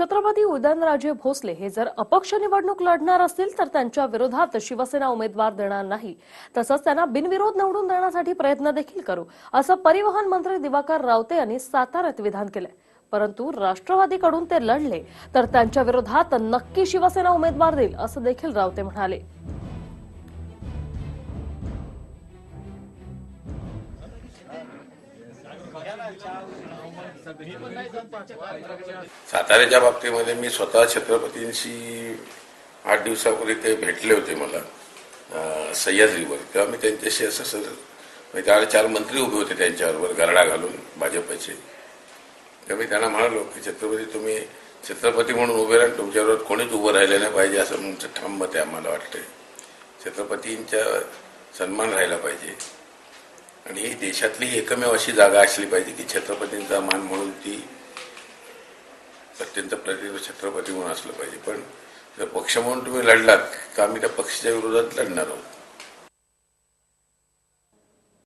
छत्रपती उदयनराजे भोसले हे जर अपक्ष निवडणूक लढणार असतील तर त्यांच्या विरोधात शिवसेना उमेदवार देणार नाही. तसंच त्यांना बिनविरोध निवडून देण्यासाठी प्रयत्न देखील करू असं परिवहन मंत्री दिवाकर रावते यांनी साताऱ्यात विधान केलंय. परंतु राष्ट्रवादीकडून ते लढले तर त्यांच्या विरोधात नक्की शिवसेना उमेदवार देईल असं देखील रावते म्हणाले. साताऱ्याच्या बाबतीमध्ये मी स्वतः छत्रपतींशी आठ दिवसापूर्वी ते भेटले होते मला सह्याद्रीवर. तेव्हा मी त्यांच्याशी असं सर म्हणजे त्यावेळेला चार मंत्री उभे होते त्यांच्याबरोबर गरडा घालून भाजपचे. तेव्हा मी त्यांना म्हणालो की छत्रपती तुम्ही छत्रपती म्हणून उभे राहून तुमच्याबरोबर कोणीच उभं राहिलं नाही पाहिजे असं तुमचं ठाम मत आहे आम्हाला वाटतंय. छत्रपतींचा सन्मान राहिला पाहिजे. आणि ही देशातली एकमेव अशी जागा असली पाहिजे की छत्रपतींचा मान म्हणून ती अत्यंत प्रतिभा छत्रपती म्हणून असलं पाहिजे. पण जर पक्ष म्हणून तुम्ही लढलात तर आम्ही त्या पक्षाच्या विरोधात लढणार आहोत.